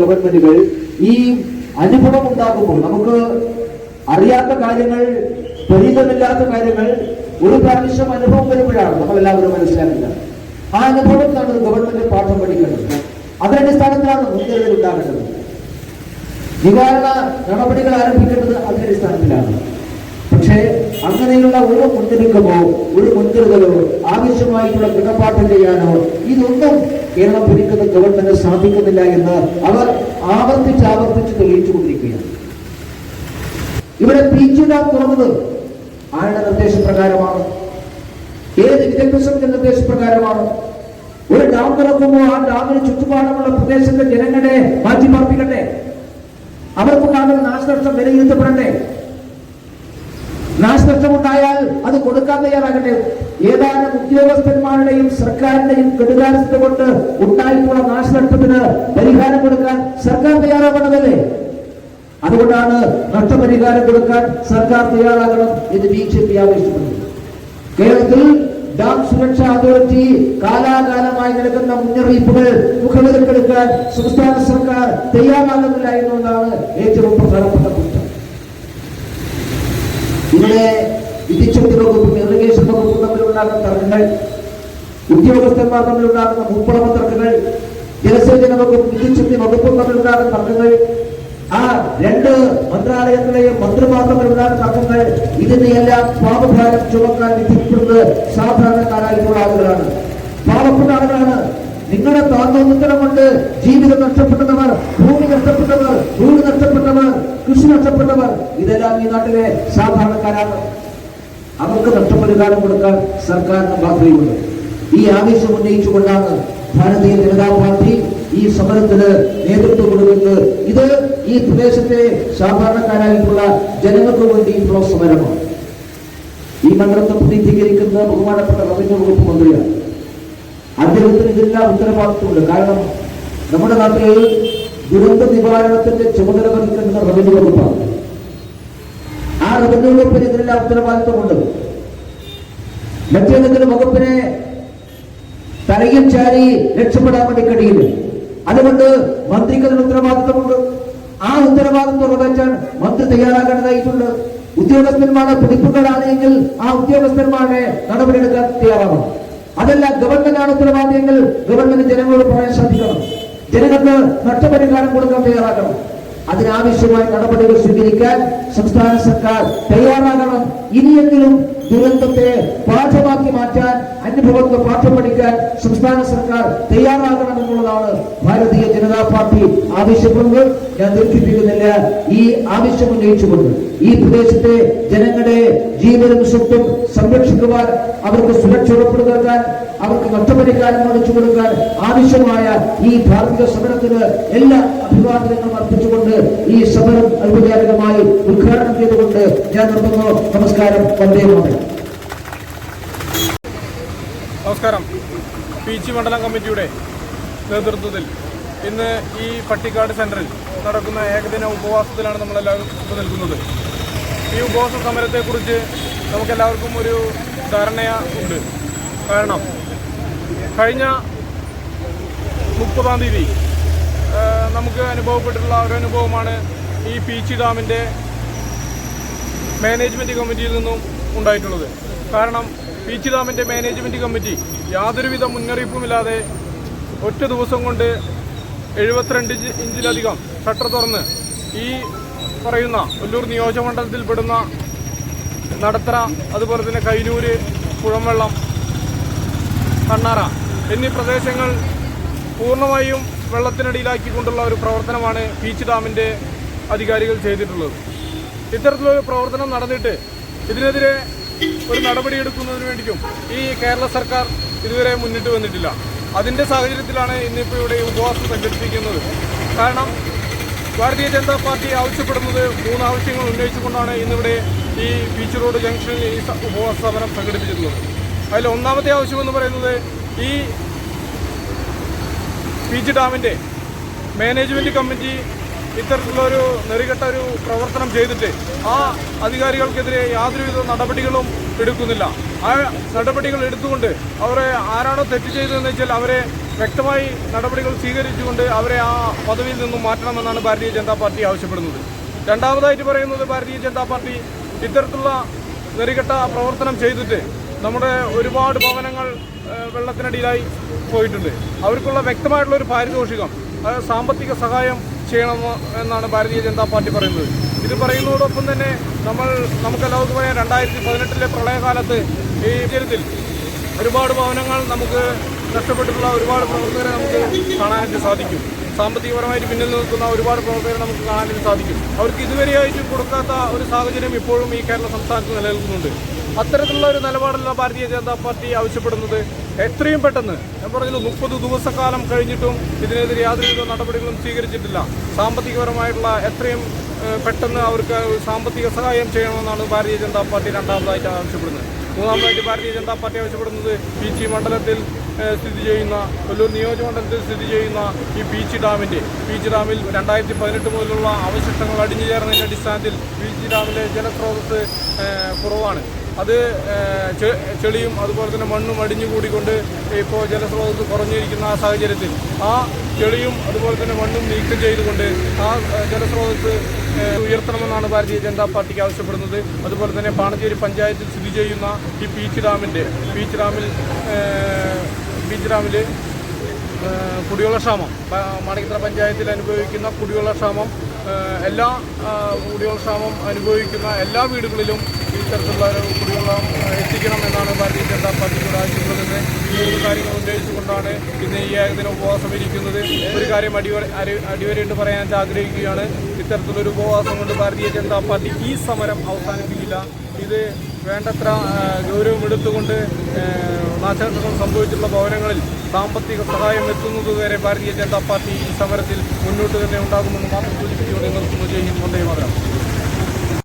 ഗവൺമെന്റുകൾ ഈ അനുഭവം ഉണ്ടാകുമ്പോൾ നമുക്ക് അറിയാത്ത കാര്യങ്ങൾ പരിചയമില്ലാത്ത കാര്യങ്ങൾ ഒരു പ്രാവശ്യം അനുഭവം വരുമ്പോഴാണ്. നമ്മൾ എല്ലാവരും മനസ്സിലാക്കുക ആ അനുഭവത്തിലാണ് ഗവൺമെന്റ് പാഠം പഠിക്കേണ്ടത്. അതിനടിസ്ഥാനത്തിലാണ് മുൻകരുതൽ ഉണ്ടാകേണ്ടത് നിവാരണ നടപടികൾ ആരംഭിക്കേണ്ടത് അതിന്റെ അടിസ്ഥാനത്തിലാണ് പക്ഷേ അങ്ങനെയുള്ള ഒരു മുന്നൊരുക്കമോ ഒരു മുൻകരുതലോ ആവശ്യമായിട്ടുള്ള കിടപ്പാട്ടം ചെയ്യാനോ ഇതൊന്നും കേരളം ഭരിക്കുന്ന ഗവൺമെന്റ് സാധിക്കുന്നില്ല എന്ന് അവർ ആവർത്തിച്ച് ആവർത്തിച്ച് തെളിയിച്ചുകൊണ്ടിരിക്കുകയാണ്. ഇവിടെ പി ജി ഡാം തുറന്നത് ആരുടെ നിർദ്ദേശപ്രകാരമാണ്? ഏത് വിദ്യാഭ്യാസത്തിന്റെ നിർദ്ദേശപ്രകാരമാണ്? ഒരു ഡാം തുറക്കുമ്പോൾ ആ ഡാമിന് ചുറ്റുപാടുമുള്ള പ്രദേശത്തെ ജനങ്ങളെ മാറ്റിപ്പാർപ്പിക്കട്ടെ? അവർക്ക് കാണുന്ന നാശനഷ്ടം വിലയിരുത്തപ്പെടണ്ടേ നാശനഷ്ടമുണ്ടായാൽ അത് കൊടുക്കാൻ തയ്യാറാകട്ടെ. ഏതാനും ഉദ്യോഗസ്ഥന്മാരുടെയും സർക്കാരിന്റെയും കെടുകാര്യസ്ഥ കൊണ്ട് ഉണ്ടായിട്ടുള്ള നാശനഷ്ടത്തിന് പരിഹാരം കൊടുക്കാൻ സർക്കാർ തയ്യാറാകണമല്ലേ അതുകൊണ്ടാണ് നഷ്ടപരിഹാരം കൊടുക്കാൻ സർക്കാർ തയ്യാറാകണം എന്ന് ബി ജെ പി ആവശ്യപ്പെടുന്നു കേരളത്തിൽ ഡാം സുരക്ഷാ അതോറിറ്റി കാലാകാലമായി നൽകുന്ന മുന്നറിയിപ്പുകൾ മുഖവിലക്കെടുക്കാൻ സംസ്ഥാന സർക്കാർ തയ്യാറാകുന്നില്ല എന്നുള്ളതാണ് ഏറ്റവും പ്രധാനപ്പെട്ട ഇവിടെ വിദ്യുച്ഛക്തി വകുപ്പും ഇറിഗേഷൻ വകുപ്പും തമ്മിലുണ്ടാകുന്ന തർക്കങ്ങൾ ഉദ്യോഗസ്ഥന്മാർ തമ്മിലുണ്ടാകുന്ന മുപ്പളമ തർക്കങ്ങൾ ജലസേചന വകുപ്പും വിദ്യുച്ഛക്തി വകുപ്പും തമ്മിലുണ്ടാകുന്ന തർക്കങ്ങൾ ആ രണ്ട് മന്ത്രാലയങ്ങളെയും മന്ത്രിമാർ തമ്മിലുണ്ടാകുന്ന തർക്കങ്ങൾ ഇതിനെയെല്ലാം പാപഭാരം ചുമക്കാൻ വിധിക്കുന്നത് സാധാരണക്കാരായിട്ടുള്ള ആളുകളാണ്. പാവപ്പെട്ട ആളുകളാണ്. നിങ്ങളുടെ താന്തോന്നിത്തരം കൊണ്ട് ജീവിതം നഷ്ടപ്പെട്ടവർ ഭൂമി നഷ്ടപ്പെട്ടവർ ഇതെല്ലാം ഈ നാട്ടിലെ സാധാരണക്കാരാണ്. അവർക്ക് നഷ്ടപരിഹാരം കൊടുക്കാൻ സർക്കാരിന് ബാധ്യതയുണ്ട്. ഈ ആവേശം ഉന്നയിച്ചുകൊണ്ടാണ് ഭാരതീയ ജനതാ പാർട്ടി ഈ സമരത്തിന് നേതൃത്വം കൊടുക്കുന്നത്. ഇത് ഈ പ്രദേശത്തെ സാധാരണക്കാരായിട്ടുള്ള ജനങ്ങൾക്ക് വേണ്ടിയിട്ടുള്ള സമരമാണ്. ഈ മണ്ഡലത്തെ പ്രതിനിധീകരിക്കുന്ന ബഹുമാനപ്പെട്ട റവന്യൂ വകുപ്പ് മന്ത്രിയാണ്. അദ്ദേഹത്തിന് ഇതെല്ലാം ഉത്തരവാദിത്വമുണ്ട്. കാരണം നമ്മുടെ നാട്ടിൽ ദുരന്ത നിവാരണത്തിന്റെ ചുമതല വഹിക്കുന്ന റവന്യൂ വകുപ്പാണ്. റവന്യൂ വകുപ്പിന് ഇതിനെല്ലാം ഉത്തരവാദിത്വമുണ്ട് മറ്റേതെങ്കിലും വകുപ്പിനെ തലയും ചാരി രക്ഷപ്പെടാൻ വേണ്ടി കഴിയില്ല. അതുകൊണ്ട് മന്ത്രിക്ക് അതിന് ഉത്തരവാദിത്വമുണ്ട്. ആ ഉത്തരവാദിത്വം നിറവേറ്റാൻ മന്ത്രി തയ്യാറാക്കേണ്ടതായിട്ടുണ്ട് ഉദ്യോഗസ്ഥന്മാരുടെ പിടിപ്പുകളാണെങ്കിൽ ആ ഉദ്യോഗസ്ഥന്മാരെ നടപടിയെടുക്കാൻ തയ്യാറാവണം. അതല്ല ഗവൺമെന്റാണ് ഉത്തരവാദിയെങ്കിൽ ഗവൺമെന്റ് ജനങ്ങളോട് പറയാൻ സാധിക്കണം ജനങ്ങൾക്ക് നഷ്ടപരിഹാരം കൊടുക്കാൻ തയ്യാറാക്കണം അതിനാവശ്യമായ നടപടികൾ സ്വീകരിക്കാൻ സംസ്ഥാന സർക്കാർ തയ്യാറാകണം. ഇനിയെങ്കിലും ദുരന്തത്തെ പാഠമാക്കി മാറ്റാൻ അനുഭവത്തെ പാഠം പഠിക്കാൻ സംസ്ഥാന സർക്കാർ തയ്യാറാകണം എന്നുള്ളതാണ് ഭാരതീയ ജനതാ പാർട്ടി ആവശ്യപ്പെടുന്നത്. ഞാൻ ദീർഘിപ്പിക്കുന്നില്ല. ഈ ആവശ്യം ഉന്നയിച്ചുകൊണ്ട് ഈ പ്രദേശത്തെ ജനങ്ങളുടെ ജീവനും സ്വത്തും സംരക്ഷിക്കുവാൻ അവർക്ക് സുരക്ഷ ഉറപ്പുനൽകാൻ അവർക്ക് നഷ്ടപരിഹാരം അടച്ചു കൊടുക്കാൻ ആവശ്യമായ ഈ ധാർമ്മിക സമരത്തിന് എല്ലാ അഭിവാദനങ്ങളും അർപ്പിച്ചുകൊണ്ട് ഈ സമരം ഔപചാരികമായി ഞാൻ നിർത്തുന്നു നമസ്കാരം. വന്ദേ മാതരം. നമസ്കാരം. പീച്ചി മണ്ഡലം കമ്മിറ്റിയുടെ നേതൃത്വത്തിൽ ഇന്ന് ഈ പട്ടിക്കാട് സെന്ററിൽ നടക്കുന്ന ഏകദിന ഉപവാസത്തിലാണ് നമ്മളെല്ലാവരും ഇപ്പോൾ നിൽക്കുന്നത്. ഈ ഉപവാസ സമരത്തെക്കുറിച്ച് നമുക്കെല്ലാവർക്കും ഒരു ധാരണയ ഉണ്ട്. കാരണം കഴിഞ്ഞ മുപ്പതാം തീയതി നമുക്ക് അനുഭവപ്പെട്ടിട്ടുള്ള ഒരു അനുഭവമാണ് ഈ പീച്ചി ഡാമിന്റെ മാനേജ്മെന്റ് കമ്മിറ്റിയിൽ നിന്നും ഉണ്ടായിട്ടുള്ളത്. കാരണം പീച്ച് ഡാമിന്റെ മാനേജ്മെന്റ് കമ്മിറ്റി യാതൊരുവിധ മുന്നറിയിപ്പുമില്ലാതെ ഒറ്റ ദിവസം കൊണ്ട് എഴുപത്തിരണ്ട് ഇഞ്ച് ഇഞ്ചിലധികം ഷട്ടർ തുറന്ന് ഈ പറയുന്ന ഒല്ലൂർ നിയോജകമണ്ഡലത്തിൽപ്പെടുന്ന നടത്തറ അതുപോലെ തന്നെ കൈനൂര് പുഴമ്പള്ളം കണ്ണാറ എന്നീ പ്രദേശങ്ങൾ പൂർണമായും വെള്ളത്തിനടിയിലാക്കിക്കൊണ്ടുള്ള ഒരു പ്രവർത്തനമാണ് പീച്ച് ഡാമിന്റെ അധികാരികൾ ചെയ്തിട്ടുള്ളത്. ഇത്തരത്തിലൊരു പ്രവർത്തനം നടന്നിട്ട് ഇതിനെതിരെ ഒരു നടപടി നടപടിയെടുക്കുന്നതിന് വേണ്ടിയും ഈ കേരള സർക്കാർ ഇതുവരെ മുന്നിട്ട് വന്നിട്ടില്ല. അതിന്റെ സാഹചര്യത്തിലാണ് ഇന്നിപ്പോൾ ഇവിടെ ഉപവാസം സംഘടിപ്പിക്കുന്നത്. കാരണം ഭാരതീയ ജനതാ പാർട്ടി ആവശ്യപ്പെടുന്നത് മൂന്ന് ആവശ്യങ്ങൾ ഉന്നയിച്ചുകൊണ്ടാണ് ഇന്നിവിടെ ഈ ബീച്ച് റോഡ് ജംഗ്ഷനിൽ ഈ ഉപവാസ സമരം സംഘടിപ്പിച്ചിട്ടുള്ളത്. അതിൽ ഒന്നാമത്തെ ആവശ്യമെന്ന് പറയുന്നത് ഈ പീച്ച് ഡാമിന്റെ മാനേജ്മെന്റ് കമ്മിറ്റി ഇത്തരത്തിലുള്ള ഒരു നെറികെട്ട ഒരു പ്രവർത്തനം ചെയ്തിട്ട് ആ അധികാരികൾക്കെതിരെ യാതൊരുവിധ നടപടികളും എടുക്കുന്നില്ല. ആ നടപടികൾ എടുത്തുകൊണ്ട് അവരെ ആരാണോ തെറ്റ് ചെയ്തതെന്ന് വെച്ചാൽ അവരെ വ്യക്തമായി നടപടികൾ സ്വീകരിച്ചുകൊണ്ട് അവരെ ആ പദവിയിൽ നിന്നും മാറ്റണമെന്നാണ് ഭാരതീയ ജനതാ പാർട്ടി ആവശ്യപ്പെടുന്നത്. രണ്ടാമതായിട്ട് പറയുന്നത് ഭാരതീയ ജനതാ പാർട്ടി ഇത്തരത്തിലുള്ള നെറികെട്ട പ്രവർത്തനം ചെയ്തിട്ട് നമ്മുടെ ഒരുപാട് ഭവനങ്ങൾ വെള്ളത്തിനടിയിലായി പോയിട്ടുണ്ട്. അവർക്കുള്ള വ്യക്തമായിട്ടുള്ള ഒരു പാരിതോഷികം സാമ്പത്തിക സഹായം ചെയ്യണം എന്നാണ് ഭാരതീയ ജനതാ പാർട്ടി പറയുന്നത്. ഇത് പറയുന്നതോടൊപ്പം തന്നെ നമ്മൾ നമുക്കെല്ലാവർക്കും പറയാം രണ്ടായിരത്തി പതിനെട്ടിലെ പ്രളയകാലത്ത് ഈ ഇത്തരത്തിൽ ഒരുപാട് ഭവനങ്ങൾ നമുക്ക് നഷ്ടപ്പെട്ടിട്ടുള്ള ഒരുപാട് പ്രവർത്തകരെ നമുക്ക് കാണാനായിട്ട് സാധിക്കും. സാമ്പത്തികപരമായിട്ട് പിന്നിൽ നിൽക്കുന്ന ഒരുപാട് പ്രവർത്തകരെ നമുക്ക് കാണാനായിട്ട് സാധിക്കും. അവർക്ക് ഇതുവരെയായിട്ടും കൊടുക്കാത്ത ഒരു സാഹചര്യം ഇപ്പോഴും ഈ കേരള സംസ്ഥാനത്ത് നിലനിൽക്കുന്നുണ്ട്. അത്തരത്തിലുള്ള ഒരു നിലപാടല്ല ഭാരതീയ ജനതാ പാർട്ടി ആവശ്യപ്പെടുന്നത്. എത്രയും പെട്ടെന്ന് ഞാൻ പറഞ്ഞു മുപ്പത് ദിവസക്കാലം കഴിഞ്ഞിട്ടും ഇതിനെതിരെ യാതൊരുവിധ നടപടികളും സ്വീകരിച്ചിട്ടില്ല. സാമ്പത്തികപരമായിട്ടുള്ള എത്രയും പെട്ടെന്ന് അവർക്ക് സാമ്പത്തിക സഹായം ചെയ്യണമെന്നാണ് ഭാരതീയ ജനതാ പാർട്ടി രണ്ടാമതായിട്ട് ആവശ്യപ്പെടുന്നത്. മൂന്നാമതായിട്ട് ഭാരതീയ ജനതാ പാർട്ടി ആവശ്യപ്പെടുന്നത് പീച്ചി മണ്ഡലത്തിൽ സ്ഥിതി ചെയ്യുന്ന കൊല്ലൂർ നിയോജകമണ്ഡലത്തിൽ സ്ഥിതി ചെയ്യുന്ന ഈ പീച്ചി ഡാമിന്റെ. പീച്ചി ഡാമിൽ രണ്ടായിരത്തി പതിനെട്ട് മുതലുള്ള അവശിഷ്ടങ്ങൾ അടിഞ്ഞു ചേർന്നതിന്റെ അടിസ്ഥാനത്തിൽ പീച്ചി ഡാമിലെ ജലസ്രോതസ് കുറവാണ്. അത് ചെളിയും അതുപോലെ തന്നെ മണ്ണും അടിഞ്ഞു കൂടിക്കൊണ്ട് ഇപ്പോൾ ജലസ്രോതസ് കുറഞ്ഞിരിക്കുന്ന ആ സാഹചര്യത്തിൽ ആ ചെളിയും അതുപോലെ തന്നെ മണ്ണും നീക്കം ചെയ്തുകൊണ്ട് ആ ജലസ്രോതസ് ഉയർത്തണമെന്നാണ് ഭാരതീയ ജനതാ പാർട്ടിക്ക് ആവശ്യപ്പെടുന്നത്. അതുപോലെ തന്നെ പാണഞ്ചേരി പഞ്ചായത്തിൽ സ്ഥിതി ചെയ്യുന്ന ഈ പീച്ച് ഡാമിന്റെ പീച്ച് ഡാമിൽ പീച്ച് ഡാമിൽ കുടിവെള്ള കുടിവെള്ളക്ഷാമം മാണിക്കത്ര പഞ്ചായത്തിൽ അനുഭവിക്കുന്ന കുടിവെള്ളക്ഷാമം ഏഹ് എല്ലാ കുടിവെള്ളക്ഷാമം അനുഭവിക്കുന്ന എല്ലാ വീടുകളിലും ഇത്തരത്തിലുള്ള ഒരു കുടിവെള്ളം എത്തിക്കണം എന്നാണ് ഭാരതീയ ജനതാ പാർട്ടിയുടെ ആവശ്യപ്പെടുന്നത് ഈ കാര്യങ്ങൾ ഉന്നയിച്ചുകൊണ്ടാണ് ഇന്ന് ഈ ഏകദിന ഉപവാസം ഇരിക്കുന്നത്. ഒരു കാര്യം അടിവര അടിവരയിട്ട് പറയാൻ ആഗ്രഹിക്കുകയാണ്. ഇത്തരത്തിലൊരു ഉപവാസം കൊണ്ട് ഭാരതീയ ജനതാ പാർട്ടി ഈ സമരം അവസാനിപ്പിക്കില്ല. ഇത് വേണ്ടത്ര ഗൗരവം എടുത്തുകൊണ്ട് നാശനഷ്ടങ്ങൾ സംഭവിച്ചിട്ടുള്ള ഭവനങ്ങളിൽ സാമ്പത്തിക സഹായം എത്തുന്നതുവരെ ഭാരതീയ ജനതാ പാർട്ടി ഈ സമരത്തിൽ മുന്നോട്ട് തന്നെ ഉണ്ടാകുമെന്ന് മാത്രം സൂചിപ്പിച്ചുകൊണ്ട് നിർത്തുന്നു ജയ് ഹിന്ദ് വന്ദേ മാതരം.